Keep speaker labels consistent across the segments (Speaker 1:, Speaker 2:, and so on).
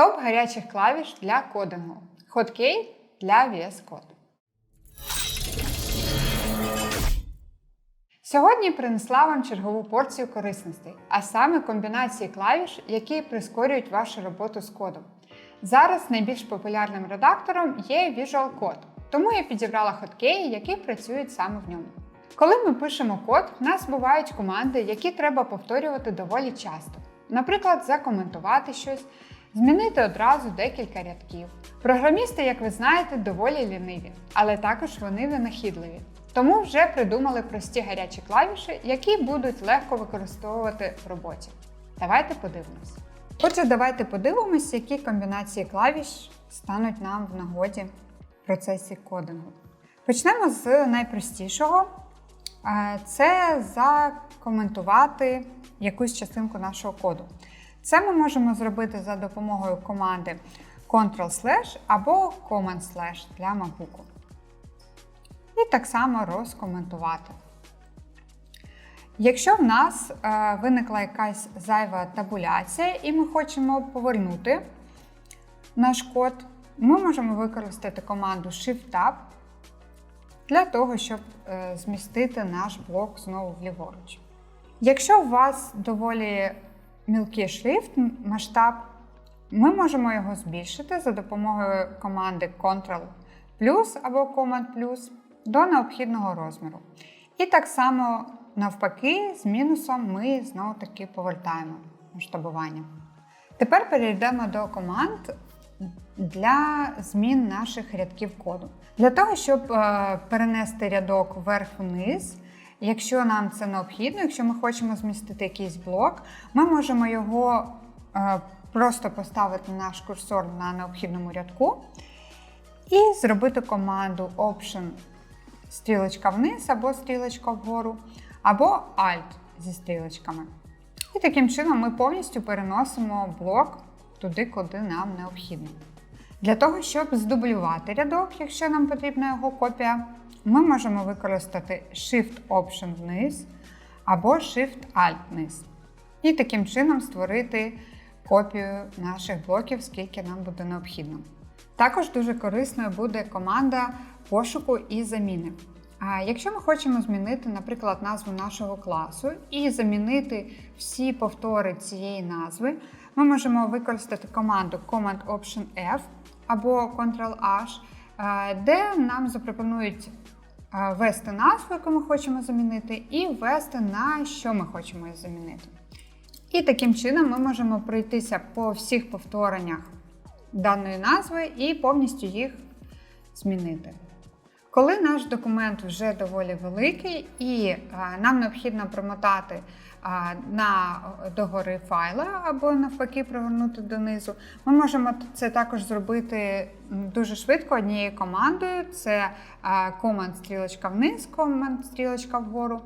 Speaker 1: Топ гарячих клавіш для кодингу. Hotkey для VS Code. Сьогодні принесла вам чергову порцію корисностей, а саме комбінації клавіш, які прискорюють вашу роботу з кодом. Зараз найбільш популярним редактором є Visual Code, тому я підібрала хоткеї, які працюють саме в ньому. Коли ми пишемо код, в нас бувають команди, які треба повторювати доволі часто. Наприклад, закоментувати щось, змінити одразу декілька рядків. Програмісти, як ви знаєте, доволі ліниві, але також вони винахідливі. Тому вже придумали прості гарячі клавіші, які будуть легко використовувати в роботі. Давайте подивимось. Отже, давайте подивимось, які комбінації клавіш стануть нам в нагоді в процесі кодингу. Почнемо з найпростішого. Е, Це закоментувати якусь частинку нашого коду. Це ми можемо зробити за допомогою команди Ctrl-slash або Command-slash для MacBook. І так само розкоментувати. Якщо в нас е, виникла якась зайва табуляція, і ми хочемо повернути наш код, ми можемо використати команду Shift-Tab для того, щоб е, змістити наш блок знову вліворуч. Якщо у вас доволі мілкий шрифт, масштаб, ми можемо його збільшити за допомогою команди Ctrl плюс або Command плюс до необхідного розміру. І так само, навпаки, з мінусом ми знову таки повертаємо масштабування. Тепер перейдемо до команд для змін наших рядків коду. Для того, щоб е, перенести рядок вверх-вниз, якщо нам це необхідно, якщо ми хочемо змістити якийсь блок, ми можемо його е, просто поставити наш курсор на необхідному рядку і зробити команду Option стрілочка вниз або стрілочка вгору, або Alt зі стрілочками. І таким чином ми повністю переносимо блок туди, куди нам необхідно. Для того, щоб здублювати рядок, якщо нам потрібна його копія, ми можемо використати Shift-Option вниз або Shift-Alt вниз. І таким чином створити копію наших блоків, скільки нам буде необхідно. Також дуже корисною буде команда пошуку і заміни. А якщо ми хочемо змінити, наприклад, назву нашого класу і замінити всі повтори цієї назви, ми можемо використати команду Command-Option-F або Ctrl-H, де нам запропонують ввести назву, яку ми хочемо замінити, і ввести на що ми хочемо її замінити. І таким чином ми можемо пройтися по всіх повтореннях даної назви і повністю їх змінити. Коли наш документ вже доволі великий і а, нам необхідно промотати а, на догори файла або навпаки провернути донизу, ми можемо це також зробити дуже швидко однією командою: це Command стрілочка вниз, Command стрілочка вгору,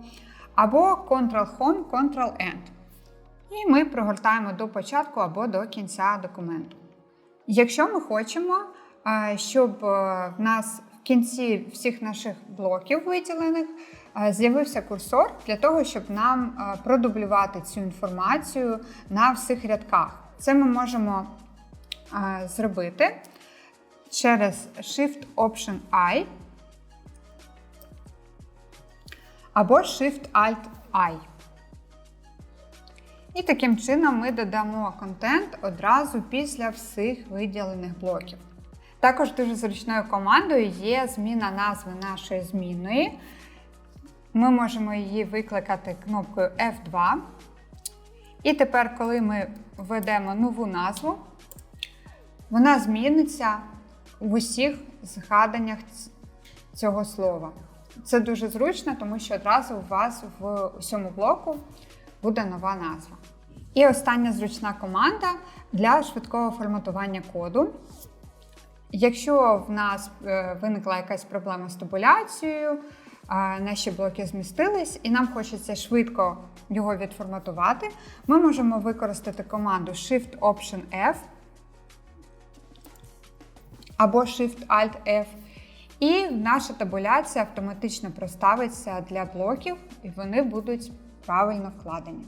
Speaker 1: або Ctrl-Home, Ctrl-End. І ми прогортаємо до початку або до кінця документу. Якщо ми хочемо, щоб в нас в кінці всіх наших блоків виділених з'явився курсор для того, щоб нам продублювати цю інформацію на всіх рядках. Це ми можемо зробити через Shift-Option-I або Shift-Alt-I. І таким чином ми додамо контент одразу після всіх виділених блоків. Також дуже зручною командою є зміна назви нашої змінної. Ми можемо її викликати кнопкою F2. І тепер, коли ми введемо нову назву, вона зміниться в усіх згаданнях цього слова. Це дуже зручно, тому що одразу у вас в усьому блоку буде нова назва. І остання зручна команда для швидкого форматування коду. Якщо в нас е, виникла якась проблема з табуляцією, наші блоки змістились, і нам хочеться швидко його відформатувати, ми можемо використати команду Shift-Option-F або Shift-Alt-F. І наша табуляція автоматично проставиться для блоків, і вони будуть правильно вкладені.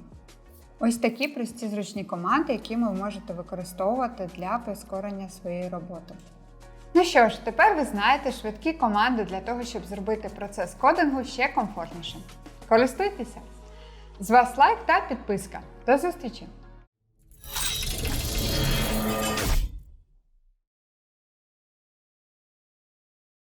Speaker 1: Ось такі прості зручні команди, які ви можете використовувати для прискорення своєї роботи. Ну що ж, тепер ви знаєте швидкі команди для того, щоб зробити процес кодингу ще комфортнішим. Користуйтеся! З вас лайк та підписка. До зустрічі!